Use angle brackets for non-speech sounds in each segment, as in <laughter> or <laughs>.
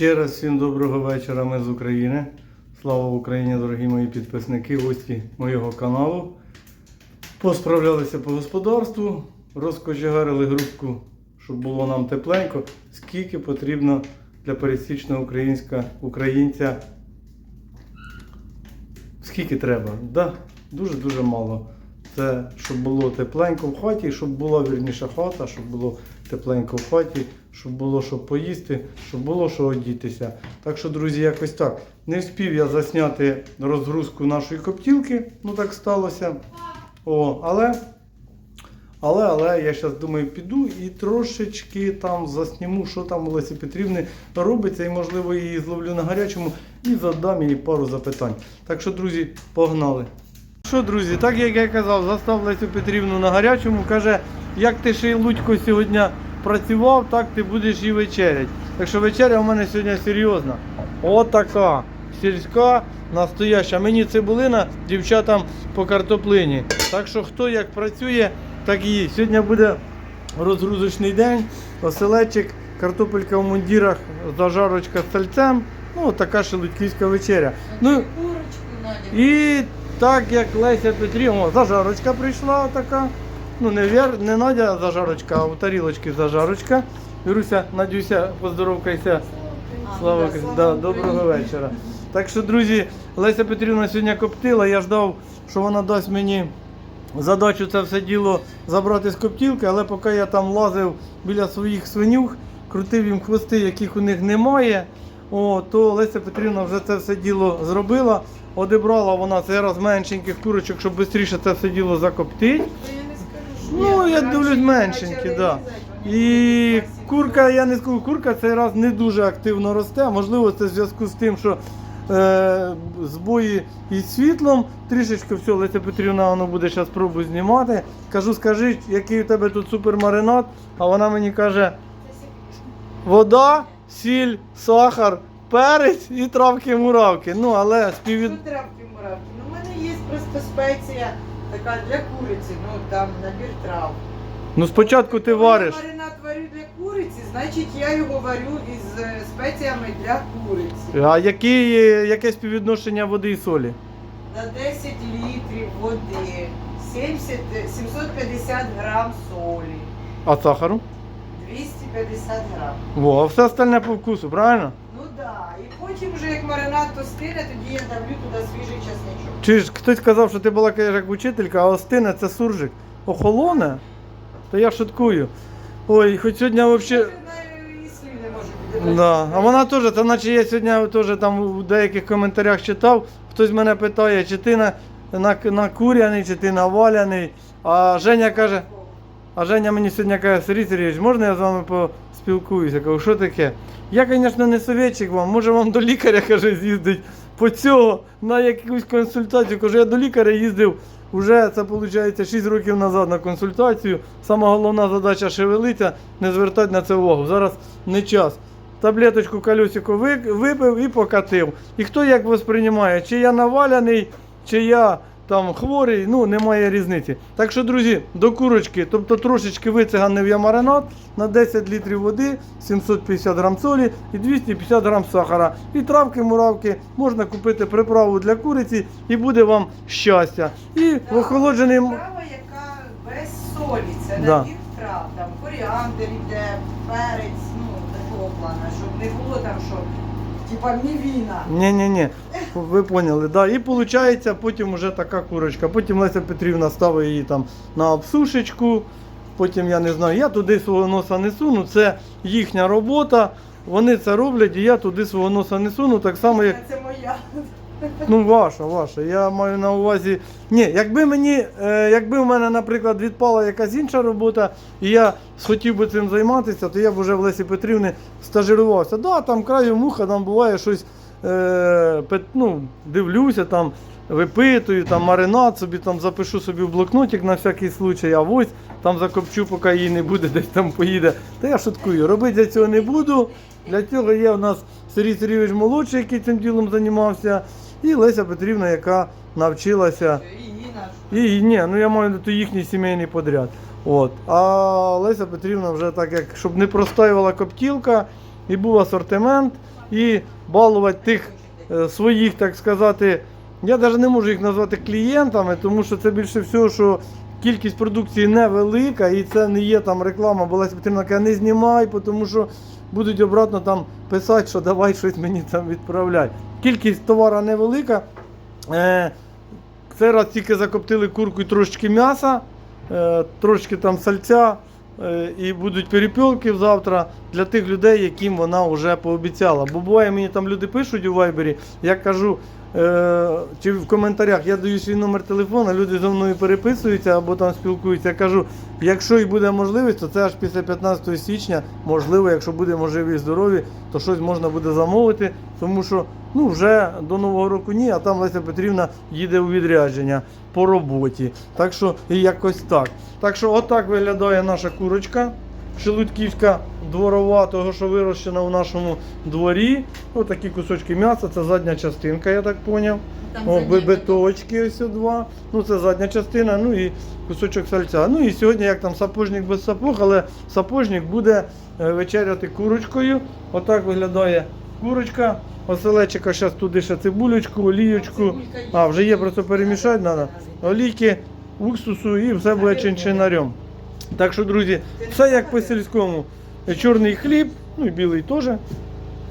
Ще раз всім доброго вечора. Ми з України. Слава Україні, дорогі мої підписники, гості моєго каналу. Посправлялися по господарству, розкочегарили грубку, щоб було нам тепленько. Скільки потрібно для пересічного українська, українця. Скільки треба? Да, дуже-дуже мало. Це щоб було тепленько в хаті, щоб була вірніша хата, щоб було тепленько в хаті, щоб було що поїсти, щоб було що одітися. Так що, друзі, якось так. Не встиг я засняти розгрузку нашої коптілки, ну так сталося. О, але, але, але я зараз думаю, піду і трошечки там засніму, що там у Лесі Петрівни робиться, і можливо її зловлю на гарячому і задам їй пару запитань. Так що, друзі, погнали. Що, друзі, так як я казав, застав Лесю Петрівну на гарячому, каже, як ти ще й Лудько сьогодні працював, так ти будеш і вечерять. Так що вечеря у мене сьогодні серйозна. Отака. Сільська, настояща. Мені цибулина, дівчатам по картоплині. Так що хто як працює, так і їсть. Сьогодні буде розгрузочний день, оселечик, картопелька в мундірах, зажарочка з сальцем. Ну, така шелудьківська вечеря. Ну, і так як Леся Петрівна, зажарочка прийшла така. Ну, не, вер, не Надя зажарочка, а у тарілочки зажарочка. Віруся, Надюся, поздоровкайся. Слава. Да, доброго вечора. Так що, друзі, Леся Петрівна сьогодні коптила. Я ждав, що вона дасть мені задачу це все діло забрати з коптілки, але поки я там лазив біля своїх свинюх, крутив їм хвости, яких у них немає. О, то Леся Петрівна вже це все діло зробила. Одібрала вона цей раз меншеньких курочок, щоб швидше це все діло закоптити. Що Ну, я раніше дивлюсь меншенькі, почали да. І курка, я не скажу, курка цей раз не дуже активно росте. Можливо, це в зв'язку з тим, що е, збої із світлом. Трішечки все, Леся Петрівна воно буде зараз пробу знімати. Кажу, скажи, який у тебе тут супермаринад, а вона мені каже: вода, сіль, сахар, перець і травки-муравки. Ну, але співвід... Тут травки муравки. Ну, у мене є просто спеція така для куриці, ну там набір трав. Ну, спочатку ти Коли вариш. Я маринад варю для куриці, значить я його варю із е, спеціями для куриці. А які, яке співвідношення води і солі? На 10 літрів води, 70, 750 грам солі, А сахару? 250 грам. Во, а все остальне по вкусу, правильно? Ну так, да. і потім вже як маринад то стине, тоді я давлю туди свіжий часничок. Чи ж хтось казав, що ти була кажеш, як учителька, а остине це суржик. Охолоне? То я шуткую. Ой, хоч сьогодні взагалі. Да. А вона теж, це наче я сьогодні теж там у деяких коментарях читав, хтось мене питає, чи ти на, на, на чи ти на валяний. А Женя каже, а Женя мені сьогодні каже, Сергій Сергійович, можна я з вами поспілкуюся? Я кажу, що таке? Я, звісно, не совєтчик вам, може вам до лікаря каже, з'їздить по цього на якусь консультацію. Кажу, я до лікаря їздив вже це виходить 6 років назад на консультацію. Сама головна задача шевелиться, не звертати на це увагу. Зараз не час. Таблеточку кальосику випив і покатив. І хто як восприймає, чи я наваляний, чи я там хворий, ну немає різниці. Так що, друзі, до курочки, тобто трошечки вициганив я маринад на 10 літрів води, 750 грам солі і 250 грам сахара. І травки, муравки, можна купити приправу для куриці і буде вам щастя. І в охолоджений. Трава, яка без солі, це Да. набір трав, там коріандр іде, перець, ну такого плану, щоб не було там, що типа мівіна. Ні-ні-ні, ви поняли, да. І виходить потім вже така курочка. Потім Леся Петрівна ставить її там на обсушечку. Потім я не знаю, я туди свого носа не суну, це їхня робота. Вони це роблять, і я туди свого носа не суну, так само як. Це моя. Ну, ваша, ваша. Я маю на увазі. Ні, якби мені, е, якби в мене, наприклад, відпала якась інша робота, і я схотів би цим займатися, то я б вже в Лесі Петрівни стажирувався. Да, там краю муха, там буває щось, е, ну, дивлюся, там випитую, там маринад собі там запишу собі в блокнотик на всякий случай, а ось там закопчу, поки її не буде, <laughs> десь там поїде. Та я шуткую, робити я цього не буду. Для цього є у нас Сергій Сергійович молодший, який цим ділом займався, і Леся Петрівна, яка навчилася. І ні, ну я маю увазі їхній сімейний подряд. От. А Леся Петрівна вже так, як щоб не простаювала коптілка, і був асортимент, і балувати тих е, своїх, так сказати, я навіть не можу їх назвати клієнтами, тому що це більше всього, що кількість продукції невелика, і це не є там реклама, бо Леся Петрівна каже, не знімай, тому що будуть обратно там писати, що давай щось мені там відправляй. Кількість товару невелика. Е, цей раз тільки закоптили курку і трошечки м'яса, трошки трошечки там сальця. е, І будуть перепілки завтра для тих людей, яким вона вже пообіцяла. Бо буває, мені там люди пишуть у Вайбері, я кажу, е, чи в коментарях я даю свій номер телефона, люди зі мною переписуються або там спілкуються. Я кажу, якщо і буде можливість, то це аж після 15 січня, можливо, якщо будемо живі і здорові, то щось можна буде замовити, тому що ну, вже до Нового року ні, а там Леся Петрівна їде у відрядження по роботі. Так що якось так. Так що отак виглядає наша курочка. Шелудьківська дворова, того, що вирощена у нашому дворі. Отакі кусочки м'яса, це задня частинка, я так. Там О, ось два. Ну це задня частина, ну і кусочок сальця. Ну і сьогодні, як там сапожник без сапог, але сапожник буде е, вечеряти курочкою. Отак виглядає курочка. Оселечика зараз туди ще цибулечку, олієчку. А, вже є, просто перемішати треба. Олійки, уксусу і все буде чинчинарем. Так що, друзі, все як по сільському. Чорний хліб, ну і білий теж.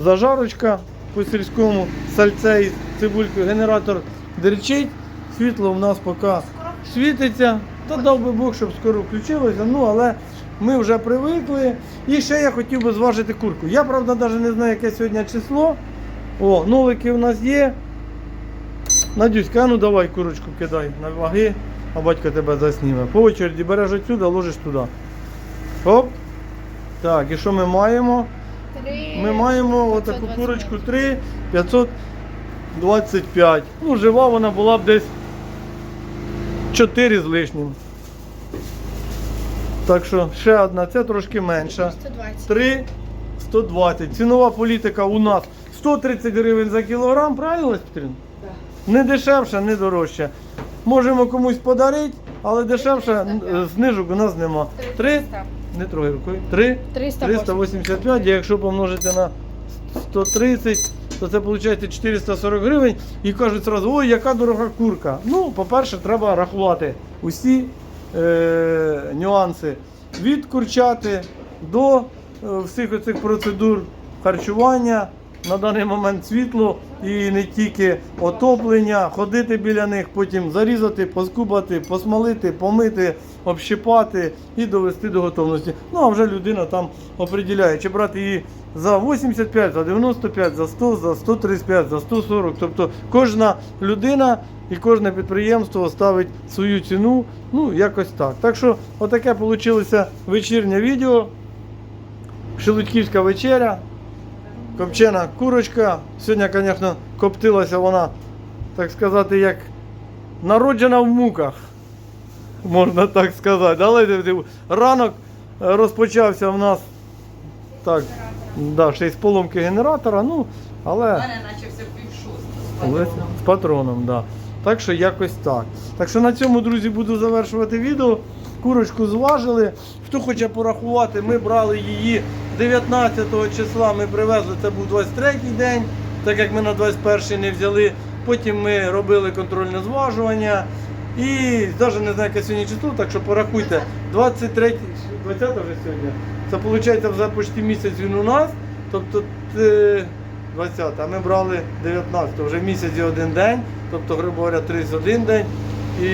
Зажарочка по сільському, сальце із цибулькою, генератор дерчить. Світло в нас поки світиться. Та дав би Бог, щоб скоро включилося. Ну, але ми вже привикли. І ще я хотів би зважити курку. Я, правда, навіть не знаю, яке сьогодні число. О, нолики в нас є. Надюська, ну давай курочку кидай на ваги, а батько тебе засніме. По очереді береш отсюди, ложиш туди. Оп. Так, і що ми маємо? Ми маємо отаку курочку 3 525. Ну, жива вона була б десь 4 з лишнім. Так що ще одна, це трошки менша. 120. 3 120. Цінова політика у нас 130 гривень за кілограм, правильно, Лесь Петрівна? Да. Не дешевше, не дорожче. Можемо комусь подарити, але дешевше знижок у нас нема. 3, не трогай рукою. 3 385, і якщо помножити на 130, то це виходить 440 гривень. І кажуть зразу, ой, яка дорога курка. Ну, по-перше, треба рахувати усі е, нюанси від курчати до е, всіх оцих процедур харчування. На даний момент світло і не тільки отоплення, ходити біля них, потім зарізати, поскубати, посмалити, помити, общипати і довести до готовності. Ну а вже людина там определяє, чи брати її за 85, за 95, за 100, за 135, за 140. Тобто кожна людина і кожне підприємство ставить свою ціну. Ну, якось так. Так що, отаке вийшло вечірнє відео. Шелудьківська вечеря. Копчена курочка. Сьогодні, звісно, коптилася вона, так сказати, як народжена в муках. Можна так сказати. Але ранок розпочався в нас так, да, ще й з поломки генератора, ну, У але мене начався пів шостого з патроном. з патроном, да. Так що якось так. Так що на цьому, друзі, буду завершувати відео. Курочку зважили. Хто хоче порахувати, ми брали її 19 числа. Ми привезли, це був 23 день, так як ми на 21 не взяли. Потім ми робили контрольне зважування. І навіть не знаю, яке сьогодні число, так що порахуйте. 23, 20 вже сьогодні. Це виходить вже почти місяць він у нас. Тобто е, 20, а ми брали 19, вже місяць і один день, тобто, грубо говоря, 31 день. І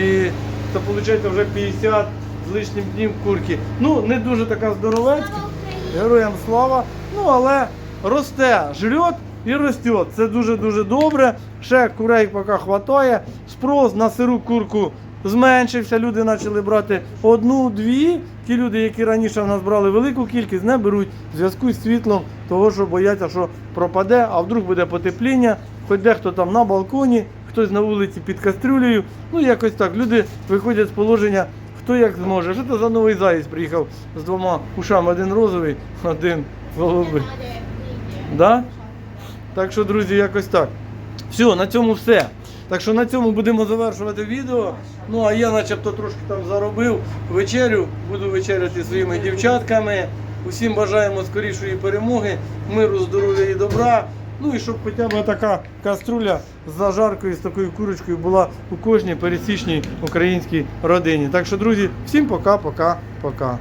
це виходить вже 50 з лишнім днів курки. Ну, не дуже така здоровецька. Героям слава. Ну, але росте, жрет і росте. Це дуже-дуже добре. Ще курей поки вистачає. Спрос на сиру курку зменшився. Люди почали брати одну-дві. Ті люди, які раніше в нас брали велику кількість, не беруть в зв'язку з світлом, того що бояться, що пропаде, а вдруг буде потепління. Хоч дехто там на балконі, хтось на вулиці під кастрюлею. Ну якось так. Люди виходять з положення, хто як зможе. Що це за новий заєць приїхав з двома ушами, один розовий, один голубий. Да? Так що, друзі, якось так. Все, на цьому все. Так що на цьому будемо завершувати відео. Ну а я начебто трошки там заробив вечерю, буду вечеряти своїми дівчатками. Усім бажаємо скорішої перемоги, миру, здоров'я і добра. Ну і щоб хоча б така каструля з зажаркою, з такою курочкою була у кожній пересічній українській родині. Так що, друзі, всім пока, пока, пока.